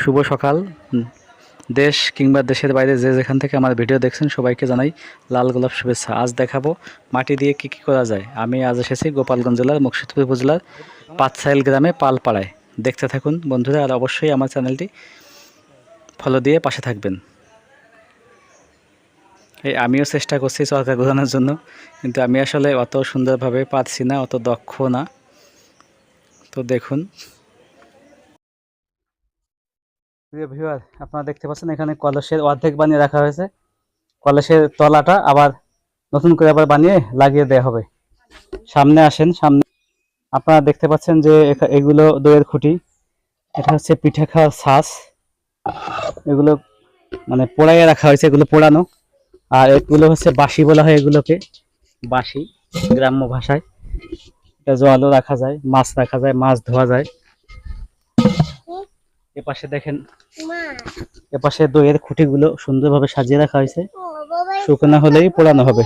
শুভ সকাল। দেশ কিংবা দেশের বাইরে যে যেখান থেকে আমার ভিডিও দেখছেন সবাইকে জানাই লাল গোলাপ শুভেচ্ছা। আজ দেখাবো মাটি দিয়ে কি কি করা যায়। আমি আজ এসেছি গোপালগঞ্জ জেলার মুর্শিদপুর উপজেলার পাঁচসাইল গ্রামে পালপাড়ায়। দেখতে থাকুন বন্ধুরা, আর অবশ্যই আমার চ্যানেলটি ফলো দিয়ে পাশে থাকবেন। এই আমিও চেষ্টা করছি চরকা ঘোরানোর জন্য, কিন্তু আমি আসলে অত সুন্দরভাবে পারছি না, অত দক্ষ না। তো দেখুন প্রিয় ভিউয়ার, আপনারা দেখতে পাচ্ছেন এখানে কলসের অর্ধেক বানিয়ে রাখা হয়েছে। কলসের তলাটা আবার নতুন করে আবার বানিয়ে লাগিয়ে দেওয়া হবে। সামনে আসেন, সামনে। আপনারা দেখতে পাচ্ছেন যে এগুলো দইয়ের খুঁটি। এটা হচ্ছে পিঠে খাওয়ার শ্বাস এগুলো মানে পোড়াইয়ে রাখা হয়েছে, এগুলো পোড়ানো। আর এগুলো হচ্ছে বাঁশি বলা হয় এগুলোকে। বাঁশি গ্রাম্য ভাষায়। এটা জলও রাখা যায়, মাছ রাখা যায়, মাছ ধোয়া যায়। এপাশে দেখেন এপাশে দইয়ের খুঁটিগুলো সুন্দরভাবে সাজিয়ে রাখা হয়েছে। শুকনো হলেই পোড়ানো হবে।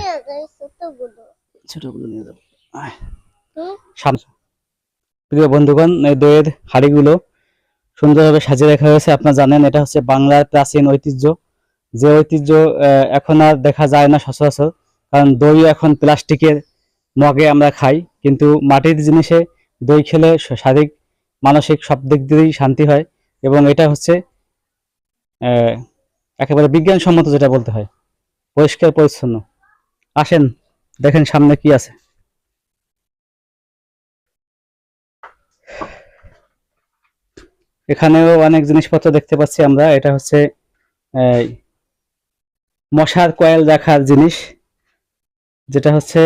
ছোটগুলো। নিয়ে যাব। প্রিয় বন্ধুগণ এই দইয়ের হাড়িগুলো সুন্দরভাবে সাজিয়ে রাখা হয়েছে। আপনারা জানেন এটা হচ্ছে বাংলার প্রাচীন ঐতিহ্য। যে ঐতিহ্য এখন আর দেখা যায় না সচরাচর। কারণ দই এখন প্লাস্টিকের মগে আমরা খাই। কিন্তু মাটির জিনিসে দই খেলে শারীরিক মানসিক সব দিক দিয়েই শান্তি হয়। এবং এটা হচ্ছে একেবারে বিজ্ঞানসম্মত যেটা বলতে হয়। পরিষ্কার, পরিচ্ছন্ন। আসেন, দেখেন সামনে কি আছে। এখানেও অনেক জিনিসপত্র দেখতে পাচ্ছি আমরা। এটা হচ্ছে মশার কয়েল রাখার জিনিস। যেটা হচ্ছে,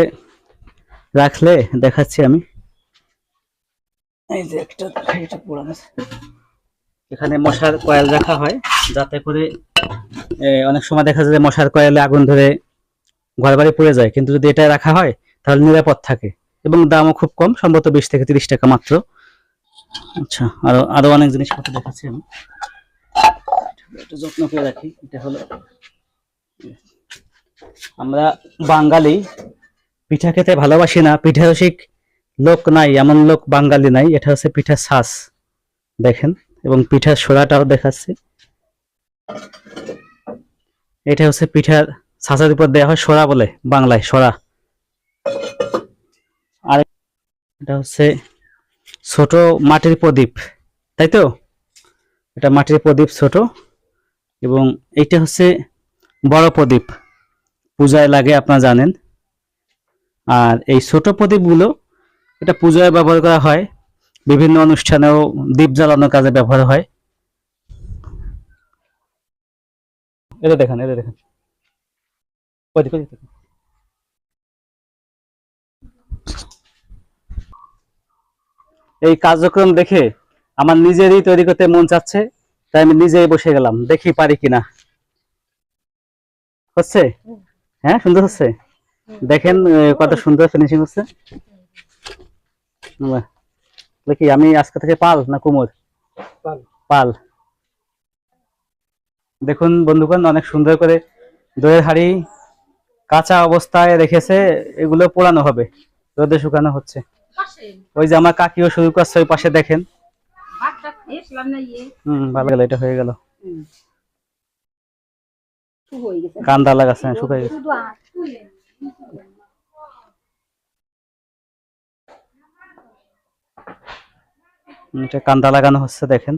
রাখলে দেখাচ্ছি আমি। এই যে একটা পুরানো। এখানে মশার কয়েল রাখা হয়, যাতে করে অনেক সময় দেখা যায় মশার কয়েলে আগুন ধরে ঘর বাড়ি পড়ে যায়। কিন্তু যদি এটা রাখা হয়, তাহলে নিরাপদ থাকে এবং দামও খুব কম, সম্ভবত বিশ থেকে তিরিশ টাকা মাত্র। আচ্ছা আরও আরও অনেক জিনিসপত্র দেখাচ্ছি আমি। যত্ন করে রাখি, এটা হলো, আমরা বাঙালি, পিঠা খেতে ভালোবাসি না পিঠা রসিক লোক নাই, এমন লোক বাঙালি নাই, এটা হচ্ছে পিঠা শ্বাস দেখেন। এবং পিঠার সোড়াটাও দেখাচ্ছি। এটা হচ্ছে পিঠার ছাঁচার উপর দেওয়া হয় সোড়া বলে বাংলায়, সোড়া। আর এটা হচ্ছে ছোট মাটির প্রদীপ, তাই তো? এটা মাটির প্রদীপ ছোট এবং এইটা হচ্ছে বড় প্রদীপ, পূজায় লাগে আপনারা জানেন। আর এই ছোট প্রদীপগুলো এটা পূজায় ব্যবহার করা হয় বিভিন্ন অনুষ্ঠানেও দীপ জ্বালানোর কাজে ব্যবহার হয়। এটা দেখেন এটা দেখেন। এই কার্যক্রম দেখে আমার নিজেরই তৈরি করতে মন চাচ্ছে, তাই আমি নিজেই বসে গেলাম, দেখি পারি কিনা। হচ্ছে? হ্যাঁ সুন্দর হচ্ছে? দেখেন কত সুন্দর ফিনিশিং হচ্ছে। বাহ। দেখি আমি আজকে থেকে পাল না কুমোর? পাল। দেখুন বন্ধুগণ অনেক সুন্দর করে দইয়ের হাড়ি কাঁচা অবস্থায় রেখেছে এগুলো পোড়ানো হবে রোদে শুকানো হচ্ছে। ওই যে আমার কাকিও শুরু করছে ওই পাশে দেখেন। হম ভালো গেল এটা হয়ে গেল। কান্দা লাগাচ্ছে হ্যাঁ, শুকাই গেছে। এটা কান্দা লাগানো হচ্ছে দেখেন।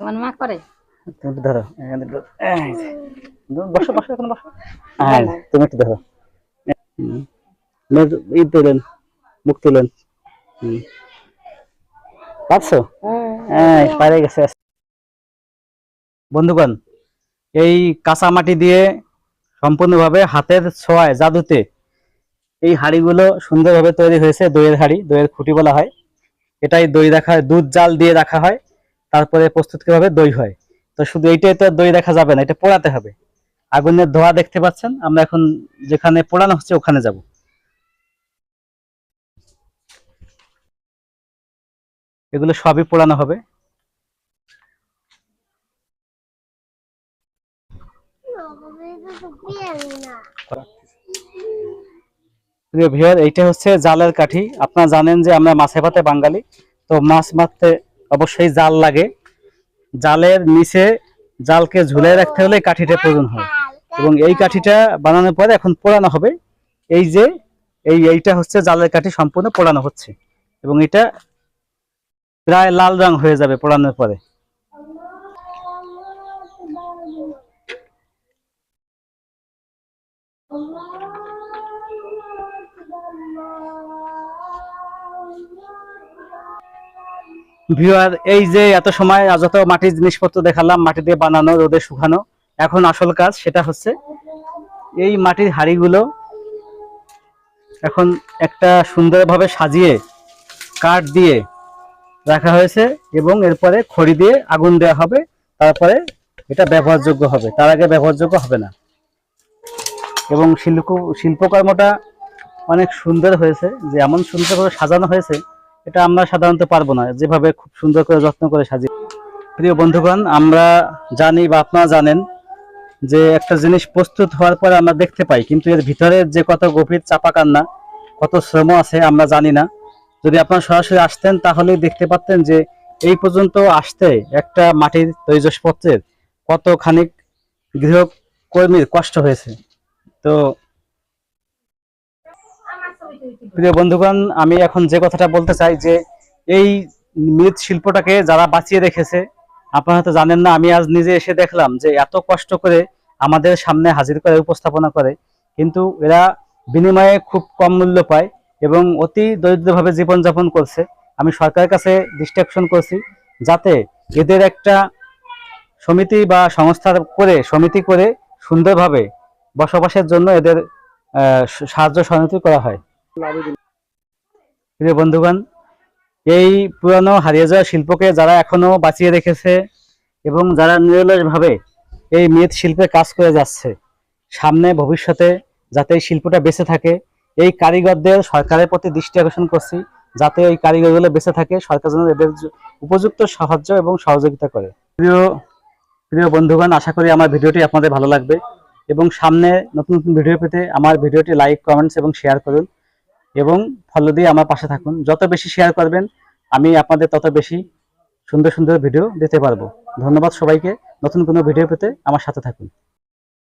তোমার মা করে? তুমি ধরো। বসো বসো এখন বসো। হ্যাঁ তুমি একটু ধরো। ই তুলেন মুখ তুলেন। পারছ? হ্যাঁ পারে গেছে। বন্ধুগণ, এই কাঁচা মাটি দিয়ে সম্পূর্ণভাবে হাতের ছোঁয়ায় জাদুতে এই হাঁড়িগুলো সুন্দরভাবে তৈরি হয়েছে, দইয়ের হাঁড়ি, দইয়ের খুঁটি বলা হয়। এটাই দই রাখা দুধ জাল দিয়ে রাখা হয়, তারপরে প্রস্তুতভাবে দই হয়। তো শুধু এইটাই তো দই রাখা যাবে না, এটা পোড়াতে হবে। আগুনের ধোঁয়া দেখতে পাচ্ছেন, আমরা এখন যেখানে পোড়ানো হচ্ছে ওখানে যাব। এগুলো সবই পোড়ানো হবে। প্রিয় ভিউয়ার, এইটা হচ্ছে জালের কাঠি। আপনারা জানেন যে আমরা মাছে ভাতে বাঙালি, তো মাছ মারতে অবশ্যই জাল লাগে। জালের নিচে জালকে ঝুলে রাখতে হলে কাঠিটা প্রয়োজন হয়। এবং এই কাঠিটা বানানোর পরে এখন পোড়ানো হবে। এই যে, এই এইটা হচ্ছে জালের কাঠি সম্পূর্ণ পোড়ানো হচ্ছে। এবং এটা প্রায় লাল রং হয়ে যাবে পোড়ানোর পরে। ভিউয়ার এই যে এত সময় যত মাটির জিনিসপত্র দেখালাম, মাটি দিয়ে বানানো, রোদে শুকানো, এখন আসল কাজ সেটা হচ্ছে এই মাটির হাড়িগুলো এখন একটা সুন্দরভাবে সাজিয়ে, কাঠ দিয়ে রাখা হয়েছে এবং এরপরে খড়ি দিয়ে আগুন দেওয়া হবে, তারপরে এটা ব্যবহারযোগ্য হবে। তার আগে ব্যবহারযোগ্য হবে না। এবং শিল্প, শিল্পকর্মটা অনেক সুন্দর হয়েছে, যে এমন সুন্দরভাবে সাজানো হয়েছে এটা আমরা সাধারণত পারব না। যেভাবে খুব সুন্দর করে যত্ন করে সাজি প্রিয় বন্ধুগণ, আমরা জানি বা আপনারা জানেন যে একটা জিনিস প্রস্তুত হওয়ার পরে আমরা দেখতে পাই, কিন্তু এর ভিতরে যে কত গভীর চাপা কান্না কত শ্রম আছে আমরা জানি না। যদি আপনারা সরাসরি আসতেন, তাহলেই দেখতে পারতেন যে এই পর্যন্ত আসতে একটা মাটির তৈজসপত্রের কত খানিক গৃহকর্মীর কষ্ট হয়েছে। তো প্রিয় বন্ধুগণ, আমি এখন যে কথাটা বলতে চাই যে এই মৃৎ শিল্পটাকে যারা বাঁচিয়ে রেখেছে, আপনারা হয়তো জানেন না, আমি আজ নিজে এসে দেখলাম যে এত কষ্ট করে আমাদের সামনে হাজির করে, উপস্থাপনা করে। কিন্তু এরা বিনিময়ে খুব কম মূল্য পায় এবং অতি দরিদ্রভাবে জীবনযাপন করছে। আমি সরকারের কাছে ডিস্ট্রাকশন করছি যাতে এদের একটা সমিতি বা সংস্থা করে, সমিতি করে সুন্দরভাবে বসবাসের জন্য এদের সাহায্য সহানুভূতি করা হয়। প্রিয় বন্ধুগণ, এই পুরানো হারিয়ে যাওয়া শিল্পকে যারা এখনও বাঁচিয়ে রেখেছে এবং যারা নিরলসভাবে এই মৃৎ শিল্পে কাজ করে যাচ্ছে, সামনে ভবিষ্যতে যাতে এই শিল্পটা বেঁচে থাকে, এই কারিগরদের সরকারের প্রতি দৃষ্টি আকর্ষণ করছি, যাতে এই কারিগরগুলো বেঁচে থাকে, সরকার যেন এদের উপযুক্ত সাহায্য এবং সহযোগিতা করে। প্রিয় প্রিয় বন্ধুগণ, আশা করি আমার ভিডিওটি আপনাদের ভালো লাগবে এবং সামনে নতুন নতুন ভিডিও পেতে আমার ভিডিওটি লাইক, কমেন্টস এবং শেয়ার করুন। এবং ফলো দিয়ে আমার পাশে থাকুন। যত বেশি শেয়ার করবেন, আমি আপনাদের তত বেশি সুন্দর সুন্দর ভিডিও দিতে পারব। ধন্যবাদ সবাইকে। নতুন কোনো ভিডিও পেতে আমার সাথে থাকুন।